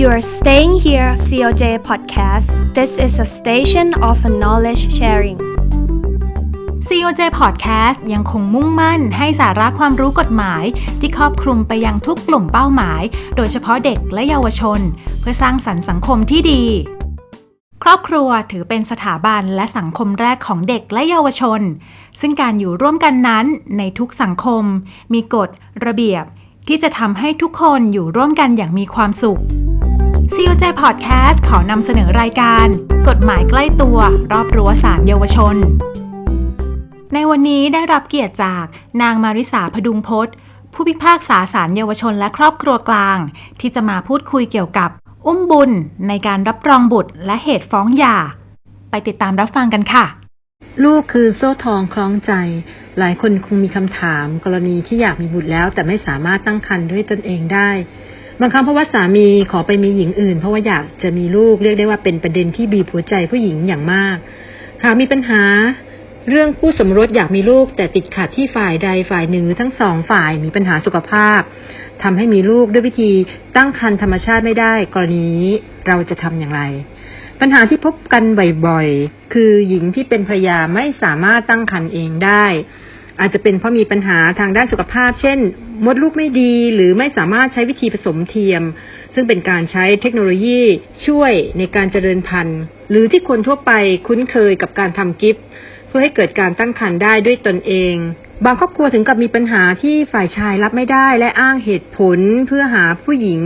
You're staying here, COJ Podcast. This is a station of knowledge sharing. COJ Podcast ยังคงมุ่งมั่นให้สาระความรู้กฎหมาย ที่ครอบคลุมไปยังทุกกลุ่มเป้าหมาย โดยเฉพาะเด็กและเยาวชน เพื่อสร้างสรรค์สังคมที่ดี ครอบครัวถือเป็นสถาบันและสังคมแรกของเด็กและเยาวชน ซึ่งการอยู่ร่วมกันนั้นในทุกสังคม มีกฎ ระเบียบที่จะทำให้ทุกคนอยู่ร่วมกันอย่างมีความสุข COJ Podcast ขอนำเสนอรายการ กฎหมายใกล้ตัวรอบรั้วศาลเยาวชน ในวันนี้ได้รับเกียรติจากนางมาริสาพดุงพจน์ผู้พิพากษาศาลเยาวชนและครอบครัวกลาง ที่จะมาพูดคุยเกี่ยวกับ อุ้มบุญในการรับรองบุตรและเหตุฟ้องหย่า ไปติดตามรับฟังกันค่ะ ลูกคือโซ่ทองคล้องใจ หลายคนคงมีคำถาม กรณีที่อยากมีบุตรแล้ว แต่ไม่สามารถตั้งครรภ์ด้วยตนเองได้ บางครั้งเพราะว่าสามีขอไปมีหญิงอื่น เพราะว่าอยากจะมีลูกเรียกได้ว่าเป็นประเด็นที่บีบหัวใจผู้หญิงอย่างมาก หากมีปัญหาเรื่องคู่สมรสอยากมีลูก แต่ติดขัดที่ฝ่ายใดฝ่ายหนึ่งหรือทั้งสองฝ่ายมีปัญหาสุขภาพทำให้มีลูกด้วยวิธีตั้งครรภ์ธรรมชาติไม่ได้ กรณีนี้เราจะทำอย่างไร ปัญหาที่พบกันบ่อยๆ คือหญิงที่เป็นภรรยาไม่สามารถตั้งครรภ์เองได้ อาจจะเป็นเพราะมีปัญหาทางด้านสุขภาพ เช่น มดลูกไม่ดี หรือไม่สามารถใช้วิธีผสมเทียม ซึ่งเป็นการใช้เทคโนโลยีช่วยในการเจริญพันธุ์ หรือที่คนทั่วไปคุ้นเคยกับการทำกิฟต์เพื่อให้เกิดการตั้งครรภ์ได้ด้วยตนเอง บางครอบครัวถึงกับมีปัญหาที่ฝ่ายชายรับไม่ได้และอ้างเหตุผลเพื่อหาผู้หญิง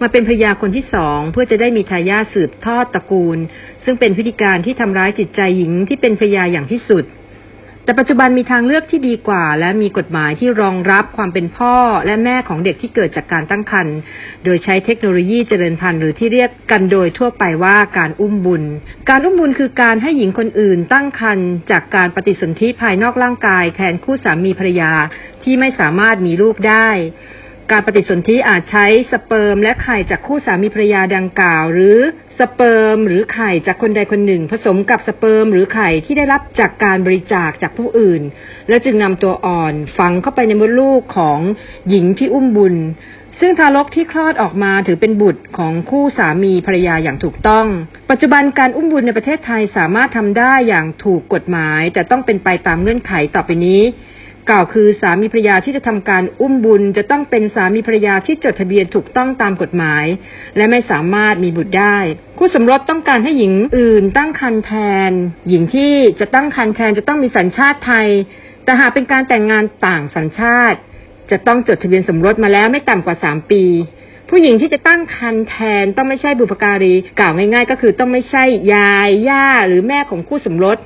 มาเป็นภรรยาคนที่สองเพื่อจะได้มีทายาทสืบทอดตระกูล ซึ่งเป็นพฤติการที่ทำร้ายจิตใจหญิงที่เป็นภรรยาอย่างที่สุด แต่ปัจจุบันมีทางเลือกที่ดีกว่า และมีกฎหมายที่รองรับความเป็นพ่อและแม่ของเด็กที่เกิดจากการตั้งครรภ์โดยใช้เทคโนโลยีเจริญพันธุ์หรือที่เรียกกันโดยทั่วไปว่าการอุ้มบุญ การอุ้มบุญคือการให้หญิงคนอื่นตั้งครรภ์จากการปฏิสนธิภายนอกร่างกาย แทนคู่สามีภรรยาที่ไม่สามารถมีลูกได้ การปฏิสนธิอาจใช้สเปิร์มและไข่จากคู่สามีภรรยาดังกล่าว หรือสเปิร์มหรือไข่จากคนใดคนหนึ่ง ผสมกับสเปิร์มหรือไข่ที่ได้รับจากการบริจาคจากผู้อื่น แล้วจึงนำตัวอ่อนฝังเข้าไปในมดลูกของหญิงที่อุ้มบุญ ซึ่งทารกที่คลอดออกมาถือเป็นบุตรของคู่สามีภรรยาอย่างถูกต้อง ปัจจุบันการอุ้มบุญในประเทศไทยสามารถทำได้อย่างถูกกฎหมาย แต่ต้องเป็นไปตามเงื่อนไขต่อไปนี้ กล่าวคือสามีภรรยาที่จะทำการอุ้มบุญจะต้องเป็นสามีภรรยาที่จดทะเบียนถูกต้องตามกฎหมาย และไม่สามารถมีบุตรได้ คู่สมรสต้องการให้หญิงอื่นตั้งครรภ์แทน หญิงที่จะตั้งครรภ์แทนจะต้องมีสัญชาติไทย แต่หากเป็นการแต่งงานต่างสัญชาติ จะต้องจดทะเบียนสมรสมาแล้วไม่ต่ำกว่าสามปี ผู้หญิงที่จะตั้งครรภ์แทนต้องไม่ใช่บุพการีกล่าวง่าย ๆ ก็คือต้องไม่ใช่ยายย่าหรือแม่ของคู่สมรส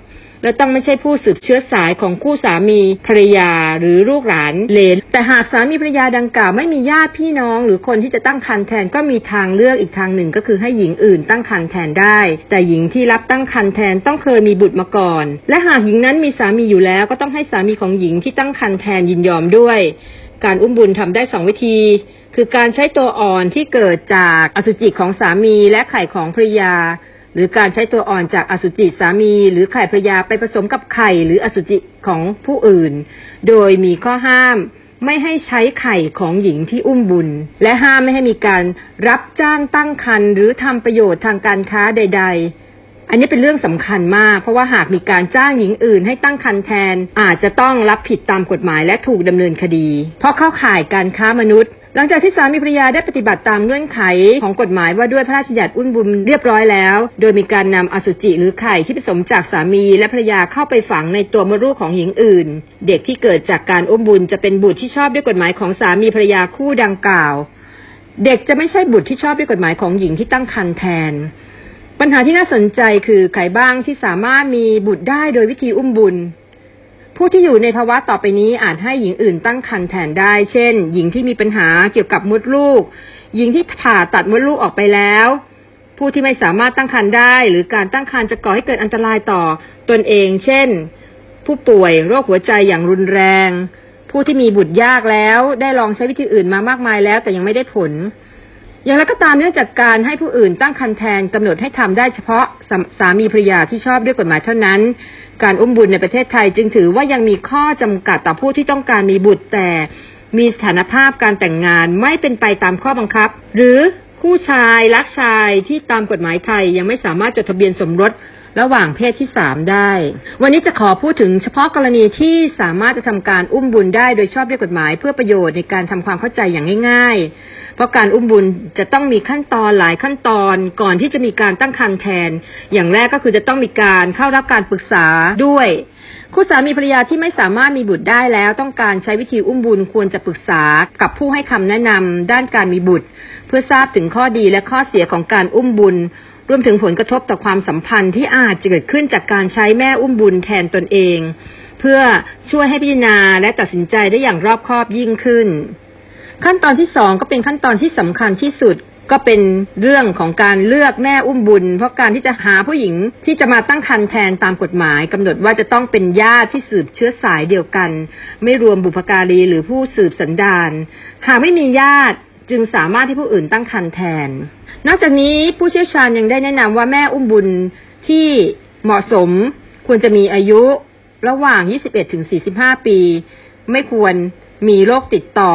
และต้องไม่ใช่ผู้สืบเชื้อสายของคู่สามีภรรยาหรือลูกหลานเลน แต่หากสามีภรรยาดังกล่าวไม่มีญาติพี่น้อง หรือคนที่จะตั้งครรภ์แทนก็มีทางเลือกอีกทางหนึ่งก็คือให้หญิงอื่นตั้งครรภ์แทนได้ แต่หญิงที่รับตั้งครรภ์แทนต้องเคยมีบุตรมาก่อน และหากหญิงนั้นมีสามีอยู่แล้วก็ต้องให้สามีของหญิงที่ตั้งครรภ์แทนยินยอมด้วย การอุ้มบุญทำได้สองวิธีคือการใช้ตัวอ่อนที่เกิดจากอสุจิของสามีและไข่ของภรรยา รือการใช้ตัวอ่อนจากอสุจิสามี หรือไข่ภรรยาไปผสมกับไข่หรืออสุจิของผู้อื่น โดยมีข้อห้ามไม่ให้ใช้ไข่ของหญิงที่อุ้มบุญ และห้ามไม่ให้มีการรับจ้างตั้งครรภ์หรือทำประโยชน์ทางการค้าใด ๆ อันนี้เป็นเรื่องสำคัญมาก เพราะว่าหากมีการจ้างหญิงอื่นให้ตั้งครรภ์แทน อาจจะต้องรับผิดตามกฎหมายและถูกดำเนินคดี เพราะเข้าข่ายการค้ามนุษย์ หลังจากที่สามีภรรยาได้ปฏิบัติตามเงื่อนไขของกฎหมายว่าด้วยพระราชบัญญัติอุ้มบุญเรียบร้อยแล้ว โดยมีการนำอสุจิหรือไข่ที่ผสมจากสามีและภรรยาเข้าไปฝังในตัวมดลูกของหญิงอื่น เด็กที่เกิดจากการอุ้มบุญจะเป็นบุตรที่ชอบด้วยกฎหมายของสามีภรรยาคู่ดังกล่าว เด็กจะไม่ใช่บุตรที่ชอบด้วยกฎหมายของหญิงที่ตั้งครรภ์แทน ปัญหาที่น่าสนใจคือใครบ้างที่สามารถมีบุตรได้โดยวิธีอุ้มบุญ ผู้ที่อยู่ในภาวะต่อไปนี้อาจให้หญิงอื่นตั้งครรภ์แทนได้ เช่น หญิงที่มีปัญหาเกี่ยวกับมดลูก หญิงที่ผ่าตัดมดลูกออกไปแล้ว ผู้ที่ไม่สามารถตั้งครรภ์ได้ หรือการตั้งครรภ์จะก่อให้เกิดอันตรายต่อตนเอง เช่น ผู้ป่วยโรคหัวใจอย่างรุนแรง ผู้ที่มีบุตรยากแล้ว ได้ลองใช้วิธีอื่นมามากมายแล้ว แต่ยังไม่ได้ผล อย่างไรก็ตามเนื่องจากการให้ผู้อื่นตั้งครรภ์แทนกำหนดให้ทำได้เฉพาะสาสามีภรรยาที่ชอบด้วยกฎหมายเท่านั้น การอุ้มบุญในประเทศไทยจึงถือว่ายังมีข้อจำกัดต่อผู้ที่ต้องการมีบุตรแต่ มีสถานภาพการแต่งงานไม่เป็นไปตามข้อบังคับ หรือคู่ชายรักชายที่ตามกฎหมายไทยยังไม่สามารถจดทะเบียนสมรสระหว่างเพศที่สามได้ วันนี้จะขอพูดถึงเฉพาะกรณีที่สามารถจะทำการอุ้มบุญได้โดยชอบด้วยกฎหมาย เพื่อประโยชน์ในการทำความเข้าใจอย่างง่าย ๆ เพราะการอุ้มบุญจะต้องมีขั้นตอนหลายขั้นตอนก่อนที่จะมีการตั้งครรภ์แทน อย่างแรกก็คือจะต้องมีการเข้ารับการปรึกษาด้วย คู่สามีภรรยาที่ไม่สามารถมีบุตรได้แล้ว ต้องการใช้วิธีอุ้มบุญควรจะปรึกษากับผู้ให้คำแนะนำด้านการมีบุตร เพื่อทราบถึงข้อดีและข้อเสียของการอุ้มบุญรวมถึงผลกระทบต่อความสัมพันธ์ที่อาจจะเกิดขึ้นจากการใช้แม่อุ้มบุญแทนตนเอง เพื่อช่วยให้พิจารณาและตัดสินใจได้อย่างรอบคอบยิ่งขึ้น ขั้นตอนที่สองก็เป็นขั้นตอนที่สำคัญที่สุดก็เป็นเรื่องของการเลือกแม่อุ้มบุญ เพราะการที่จะหาผู้หญิงที่จะมาตั้งครรภ์แทนตามกฎหมายกำหนดว่าจะต้องเป็นญาติที่สืบเชื้อสายเดียวกัน ไม่รวมบุพการีหรือผู้สืบสันดานหากไม่มีญาติจึงสามารถที่ผู้อื่นตั้งครรภ์แทน นอกจากนี้ผู้เชี่ยวชาญยังได้แนะนำว่าแม่อุ้มบุญที่เหมาะสมควรจะมีอายุระหว่าง 21ถึง45 ปี ไม่ควรมีโรคติดต่อ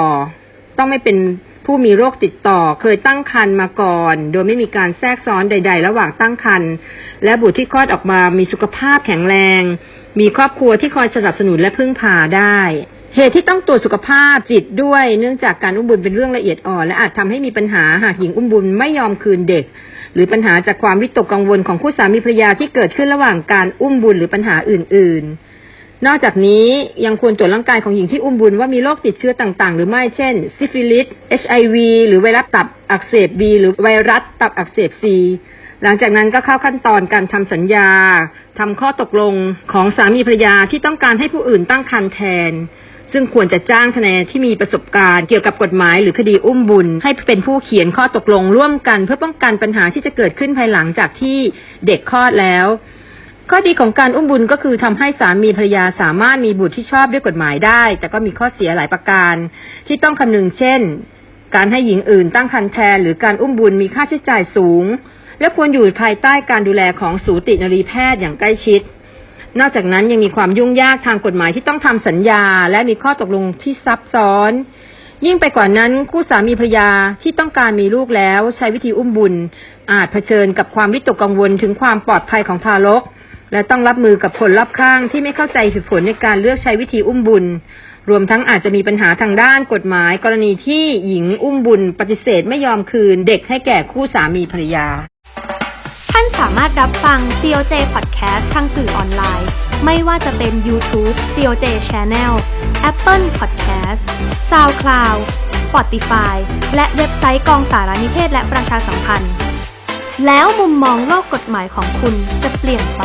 ต้องไม่เป็นผู้มีโรคติดต่อเคยตั้งครรภ์มาก่อน โดยไม่มีการแทรกซ้อนใด ๆ ระหว่างตั้งครรภ์และบุตรที่คลอดออกมามีสุขภาพแข็งแรง มีครอบครัวที่คอยสนับสนุนและพึ่งพาได้ เหตุที่ต้องตรวจสุขภาพจิตด้วยเนื่องจากการอุ้มบุญเป็นเรื่องละเอียดอ่อน และอาจทำให้มีปัญหาหากหญิงอุ้มบุญไม่ยอมคืนเด็ก หรือปัญหาจากความวิตกกังวลของคู่สามีภรรยาที่เกิดขึ้นระหว่างการอุ้มบุญหรือปัญหาอื่น ๆ นอกจากนี้ยังควรตรวจร่างกายของหญิงที่อุ้มบุญว่ามีโรคติดเชื้อต่างๆ หรือไม่ เช่น ซิฟิลิส HIV หรือไวรัสตับอักเสบ B หรือไวรัสตับอักเสบ C หลังจากนั้นก็เข้าขั้นตอนการทำสัญญาทำข้อตกลงของสามีภรรยาที่ต้องการให้ผู้อื่นตั้งครรภ์แทน ซึ่งควรจะจ้างทนายที่มีประสบการณ์เกี่ยวกับกฎหมายหรือคดีอุ้มบุญ ให้เป็นผู้เขียนข้อตกลงร่วมกัน เพื่อป้องกันปัญหาที่จะเกิดขึ้นภายหลังจากที่เด็กคลอดแล้ว ข้อดีของการอุ้มบุญก็คือทำให้สามีภรรยาสามารถมีบุตรที่ชอบด้วยกฎหมายได้ แต่ก็มีข้อเสียหลายประการ ที่ต้องคำนึงเช่น การให้หญิงอื่นตั้งครรภ์แทนหรือการอุ้มบุญมีค่าใช้จ่ายสูง และควรอยู่ภายใต้การดูแลของสูตินรีแพทย์อย่างใกล้ชิด นอกจากนั้นยังมีความยุ่งยากทางกฎหมายที่ต้องทำสัญญา และมีข้อตกลงที่ซับซ้อน ยิ่งไปกว่านั้นคู่สามีภรรยาที่ต้องการมีลูกแล้ว ใช้วิธีอุ้มบุญ อาจเผชิญกับความวิตกกังวลถึงความปลอดภัยของทารก และต้องรับมือกับผลรอบข้างที่ไม่เข้าใจเหตุผลในการเลือกใช้วิธีอุ้มบุญ รวมทั้งอาจจะมีปัญหาทางด้านกฎหมาย กรณีที่หญิงอุ้มบุญ ปฏิเสธไม่ยอมคืน เด็กให้แก่คู่สามีภรรยา ท่านสามารถรับฟัง COJ Podcast ทางสื่อออนไลน์ ไม่ว่าจะเป็น YouTube COJ Channel Apple Podcast SoundCloud Spotify และเว็บไซต์กองสารนิเทศและประชาสัมพันธ์ แล้วมุมมองโลกกฎหมายของคุณจะเปลี่ยนไป